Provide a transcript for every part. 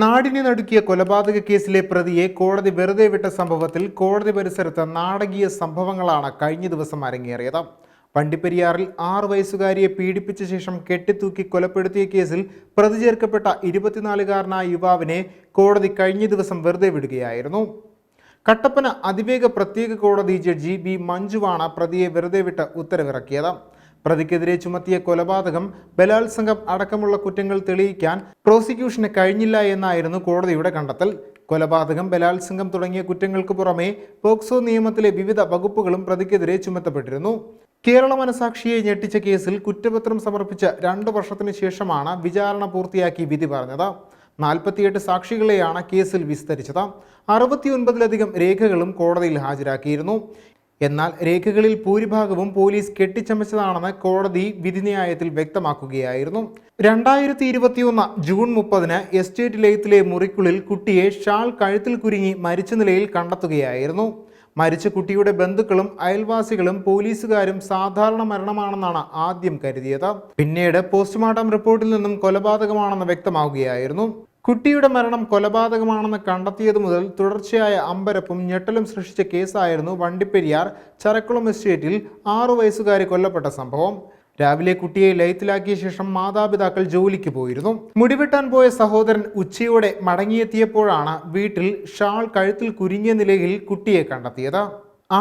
നാടിനെ നടുക്കിയ കൊലപാതക കേസിലെ പ്രതിയെ കോടതി വെറുതെ വിട്ട സംഭവത്തിൽ കോടതി പരിസരത്ത് നാടകീയ സംഭവങ്ങളാണ് കഴിഞ്ഞ ദിവസം അരങ്ങേറിയത്. വണ്ടിപ്പെരിയാറിൽ ആറു വയസ്സുകാരിയെ പീഡിപ്പിച്ച ശേഷം കെട്ടിത്തൂക്കി കൊലപ്പെടുത്തിയ കേസിൽ പ്രതി ചേർക്കപ്പെട്ട ഇരുപത്തിനാലുകാരനായ യുവാവിനെ കോടതി കഴിഞ്ഞ ദിവസം വെറുതെ വിടുകയായിരുന്നു. കട്ടപ്പന അതിവേഗ പ്രത്യേക കോടതി ജഡ്ജി ബി മഞ്ജുവാണ് പ്രതിയെ വെറുതെ വിട്ട് ഉത്തരവിറക്കിയത്. പ്രതിക്കെതിരെ ചുമത്തിയ കൊലപാതകം ബലാത്സംഗം അടക്കമുള്ള കുറ്റങ്ങൾ തെളിയിക്കാൻ പ്രോസിക്യൂഷന് കഴിഞ്ഞില്ല എന്നായിരുന്നു കോടതിയുടെ കണ്ടെത്തൽ. കൊലപാതകം ബലാത്സംഗം തുടങ്ങിയ കുറ്റങ്ങൾക്ക് പുറമെ പോക്സോ നിയമത്തിലെ വിവിധ വകുപ്പുകളും പ്രതിക്കെതിരെ ചുമത്തപ്പെട്ടിരുന്നു. കേരള മനസാക്ഷിയെ ഞെട്ടിച്ച കേസിൽ കുറ്റപത്രം സമർപ്പിച്ച രണ്ടു വർഷത്തിനു ശേഷമാണ് വിചാരണ പൂർത്തിയാക്കി വിധി പറഞ്ഞത്. നാൽപ്പത്തിയെട്ട് സാക്ഷികളെയാണ് കേസിൽ വിസ്തരിച്ചത്. അറുപത്തിയൊൻപതിലധികം രേഖകളും കോടതിയിൽ ഹാജരാക്കിയിരുന്നു. എന്നാൽ രേഖകളിൽ ഭൂരിഭാഗവും പോലീസ് കെട്ടിച്ചമച്ചതാണെന്ന് കോടതി വിധിന്യായത്തിൽ വ്യക്തമാക്കുകയായിരുന്നു. രണ്ടായിരത്തി ഇരുപത്തിയൊന്ന് ജൂൺ മുപ്പതിന് എസ്റ്റേറ്റ് ലയത്തിലെ മുറിക്കുള്ളിൽ കുട്ടിയെ ഷാൾ കഴുത്തിൽ കുരുങ്ങി മരിച്ച നിലയിൽ കണ്ടെത്തുകയായിരുന്നു. മരിച്ച കുട്ടിയുടെ ബന്ധുക്കളും അയൽവാസികളും പോലീസുകാരും സാധാരണ മരണമാണെന്നാണ് ആദ്യം കരുതിയത്. പിന്നീട് പോസ്റ്റ്മോർട്ടം റിപ്പോർട്ടിൽ നിന്നും കൊലപാതകമാണെന്ന് വ്യക്തമാവുകയായിരുന്നു. കുട്ടിയുടെ മരണം കൊലപാതകമാണെന്ന് കണ്ടെത്തിയതു മുതൽ തുടർച്ചയായ അമ്പരപ്പും ഞെട്ടലും സൃഷ്ടിച്ച കേസായിരുന്നു വണ്ടിപ്പെരിയാർ ചരക്കുളം എസ്റ്റേറ്റിൽ ആറു വയസ്സുകാരി കൊല്ലപ്പെട്ട സംഭവം. രാവിലെ കുട്ടിയെ ലയത്തിലാക്കിയ ശേഷം മാതാപിതാക്കൾ ജോലിക്ക് പോയിരുന്നു. മുടിവെട്ടാൻ പോയ സഹോദരൻ ഉച്ചയോടെ മടങ്ങിയെത്തിയപ്പോഴാണ് വീട്ടിൽ ഷാൾ കഴുത്തിൽ കുരുങ്ങിയ നിലയിൽ കുട്ടിയെ കണ്ടെത്തിയത്.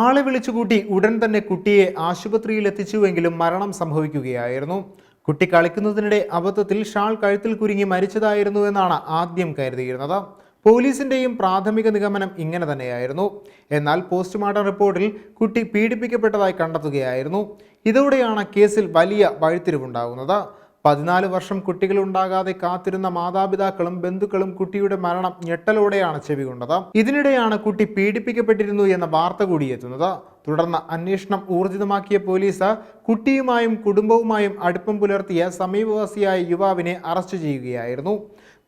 ആളെ വിളിച്ചുകൂട്ടി ഉടൻ തന്നെ കുട്ടിയെ ആശുപത്രിയിൽ എത്തിച്ചുവെങ്കിലും മരണം സംഭവിക്കുകയായിരുന്നു. കുട്ടി കളിക്കുന്നതിനിടെ അബദ്ധത്തിൽ ഷാൾ കഴുത്തിൽ കുരുങ്ങി മരിച്ചതായിരുന്നു എന്നാണ് ആദ്യം കരുതിയിരുന്നത്. പോലീസിന്റെയും പ്രാഥമിക നിഗമനം ഇങ്ങനെ തന്നെയായിരുന്നു. എന്നാൽ പോസ്റ്റ്മോർട്ടം റിപ്പോർട്ടിൽ കുട്ടി പീഡിപ്പിക്കപ്പെട്ടതായി കണ്ടെത്തുകയായിരുന്നു. ഇതോടെയാണ് കേസിൽ വലിയ വഴിത്തിരിവുണ്ടാകുന്നത്. പതിനാല് വർഷം കുട്ടികളുണ്ടാകാതെ കാത്തിരുന്ന മാതാപിതാക്കളും ബന്ധുക്കളും കുട്ടിയുടെ മരണം ഞെട്ടലോടെയാണ് ചെവികൊണ്ടത്. ഇതിനിടെയാണ് കുട്ടി പീഡിപ്പിക്കപ്പെട്ടിരുന്നു എന്ന വാർത്ത കൂടി എത്തുന്നത്. തുടർന്ന് അന്വേഷണം ഊർജിതമാക്കിയ പോലീസ് കുട്ടിയുമായും കുടുംബവുമായും അടുപ്പം പുലർത്തിയ സമീപവാസിയായ യുവാവിനെ അറസ്റ്റ് ചെയ്യുകയായിരുന്നു.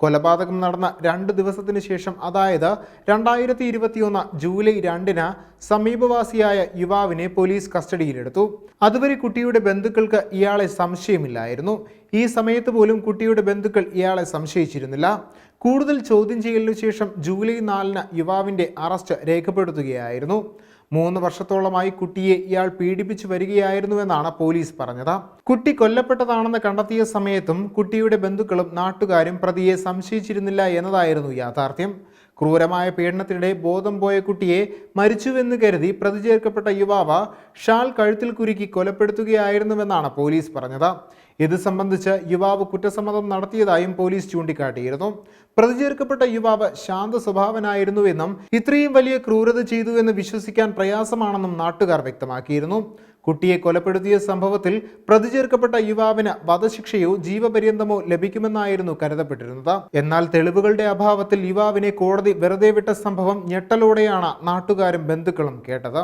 കൊലപാതകം നടന്ന രണ്ട് ദിവസത്തിന് ശേഷം അതായത് രണ്ടായിരത്തി ഇരുപത്തിയൊന്ന് ജൂലൈ രണ്ടിന് സമീപവാസിയായ യുവാവിനെ പോലീസ് കസ്റ്റഡിയിലെടുത്തു. അതുവരെ കുട്ടിയുടെ ബന്ധുക്കൾക്ക് ഇയാളെ സംശയമില്ലായിരുന്നു. ഈ സമയത്ത് പോലും കുട്ടിയുടെ ബന്ധുക്കൾ ഇയാളെ സംശയിച്ചിരുന്നില്ല. കൂടുതൽ ചോദ്യം ചെയ്യലിനു ശേഷം ജൂലൈ നാലിന് യുവാവിന്റെ അറസ്റ്റ് രേഖപ്പെടുത്തുകയായിരുന്നു. മൂന്ന് വർഷത്തോളമായി കുട്ടിയെ ഇയാൾ പീഡിപ്പിച്ചു വരികയായിരുന്നുവെന്നാണ് പോലീസ് പറഞ്ഞത്. കുട്ടി കൊല്ലപ്പെട്ടതാണെന്ന് കണ്ടെത്തിയ സമയത്തും കുട്ടിയുടെ ബന്ധുക്കളും നാട്ടുകാരും പ്രതിയെ സംശയിച്ചിരുന്നില്ല എന്നതായിരുന്നു യാഥാർത്ഥ്യം. ക്രൂരമായ പീഡനത്തിനിടെ ബോധം പോയ കുട്ടിയെ മരിച്ചുവെന്ന് കരുതി പ്രതി ചേർക്കപ്പെട്ട യുവാവ് ഷാൾ കഴുത്തിൽ കുരുക്കി കൊലപ്പെടുത്തുകയായിരുന്നുവെന്നാണ് പോലീസ് പറഞ്ഞത്. ഇത് സംബന്ധിച്ച് യുവാവ് കുറ്റസമ്മതം നടത്തിയതായും പോലീസ് ചൂണ്ടിക്കാട്ടിയിരുന്നു. പ്രതി ചേർക്കപ്പെട്ട യുവാവ് ശാന്ത സ്വഭാവനായിരുന്നുവെന്നും ഇത്രയും വലിയ ക്രൂരത ചെയ്തുവെന്ന് വിശ്വസിക്കാൻ പ്രയാസമാണെന്നും നാട്ടുകാർ വ്യക്തമാക്കിയിരുന്നു. കുട്ടിയെ കൊലപ്പെടുത്തിയ സംഭവത്തിൽ പ്രതി ചേർക്കപ്പെട്ട യുവാവിന് വധശിക്ഷയോ ജീവപര്യന്തമോ ലഭിക്കുമെന്നായിരുന്നു കരുതപ്പെട്ടിരുന്നത്. എന്നാൽ തെളിവുകളുടെ അഭാവത്തിൽ യുവാവിനെ കോടതി വെറുതെ വിട്ട സംഭവം ഞെട്ടലോടെയാണ് നാട്ടുകാരും ബന്ധുക്കളും കേട്ടത്.